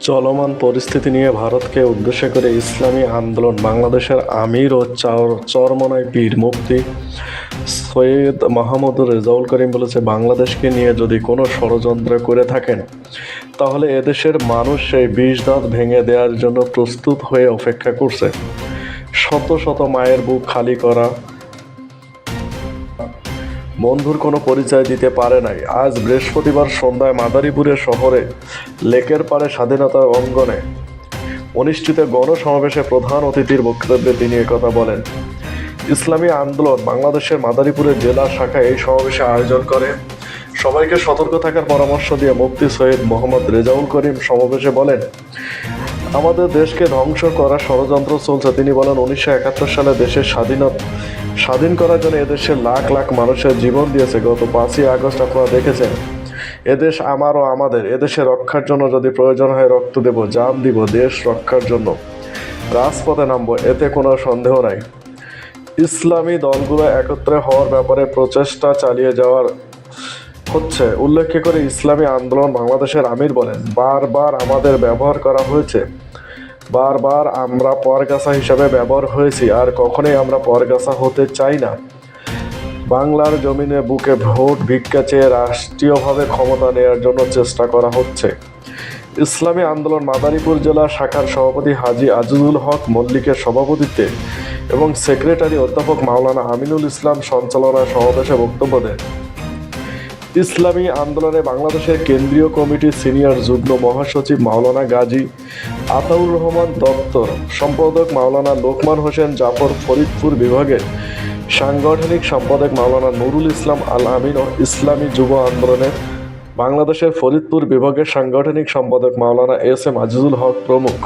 চলমান পরিস্থিতি নিয়ে ভারতকে উদ্দেশ্য করে ইসলামী আন্দোলন, বাংলাদেশের আমির ও চর- চরমনাই পীর মুফতি সৈয়দ মাহমুদুর রেজাউল করিম বলেছে, বাংলাদেশকে নিয়ে যদি কোনো ষড়যন্ত্র করে থাকেন, তাহলে এদেশের মানুষ সেই বিষ দাঁত ভেঙে দেওয়ার জন্য প্রস্তুত হয়ে অপেক্ষা করছে। শত শত মায়ের বুক খালি করা বন্ধুর কোনো পরিচয় দিতে পারে নাই। আজ বৃহস্পতিবার সন্ধ্যায় মাদারীপুরের শহরে লেকের পাড়ে স্বাধীনতার অঙ্গনে অনুষ্ঠিত গণসমাবেশে প্রধান অতিথির বক্তব্যে তিনি একথা বলেন, ইসলামী আন্দোলন বাংলাদেশের মাদারীপুরের জেলা শাখা এই সমাবেশে আয়োজন করে। সবাইকে সতর্ক থাকার পরামর্শ দিয়ে মুফতি সৈয়দ মোহাম্মদ রেজাউল করিম সমাবেশে বলেন আমাদের দেশকে ধ্বংস করা ষড়যন্ত্র চলছে। তিনি বলেন, উনিশশো একাত্তর সালে দেশের স্বাধীনতা স্বাধীন করার জন্য এদেশের লাখ লাখ মানুষের জীবন দিয়েছে। গত পাঁচই আগস্ট আপনারা দেখেছেন, এদেশ আমার ও আমাদের, এদেশে রক্ষার জন্য যদি প্রয়োজন হয় রক্ত দেব, জান দিব দেশ রক্ষার জন্য। রাজপথে নামবো, এতে কোনো সন্দেহ নাই। ইসলামী দলগুলো একত্রে হওয়ার ব্যাপারে প্রচেষ্টা চালিয়ে যাওয়ার হচ্ছে উল্লেখ করে ইসলামী আন্দোলন বাংলাদেশের আমির বলেন, বারবার আমাদের ব্যবহার করা হয়েছে। বারবার আমরা পরগাছা হিসাবে ব্যবহার হয়েছি, আর কখনোই আমরা পরগাছা হতে চাই না। বাংলার জমিনে বুকে ভোট ভিক্ষা চেয়ে রাষ্ট্রীয়ভাবে ক্ষমতা নেওয়ার জন্য চেষ্টা করা হচ্ছে। ইসলামী আন্দোলন মাদারীপুর জেলা শাখার সভাপতি হাজি আজিজুল হক মল্লিকের সভাপতিত্বে এবং সেক্রেটারি অধ্যাপক মাওলানা আমিনুল ইসলাম সঞ্চালনায় সমাবেশে বক্তব্য দেন। ইসলামী আন্দোলনে বাংলাদেশের কেন্দ্রীয় কমিটির সিনিয়র যুগ্ম মহাসচিব মাওলানা গাজী আতাউর রহমান দত্তর, সম্পাদক মাওলানা লোকমান হোসেন জাফর ফরিদপুর বিভাগের সাংগঠনিক সম্পাদক মাওলানা নুরুল ইসলাম আল আমিন ও ইসলামী যুব আন্দোলনের বাংলাদেশের ফরিদপুর বিভাগের সাংগঠনিক সম্পাদক মাওলানা এস এম আজিজুল হক প্রমুখ।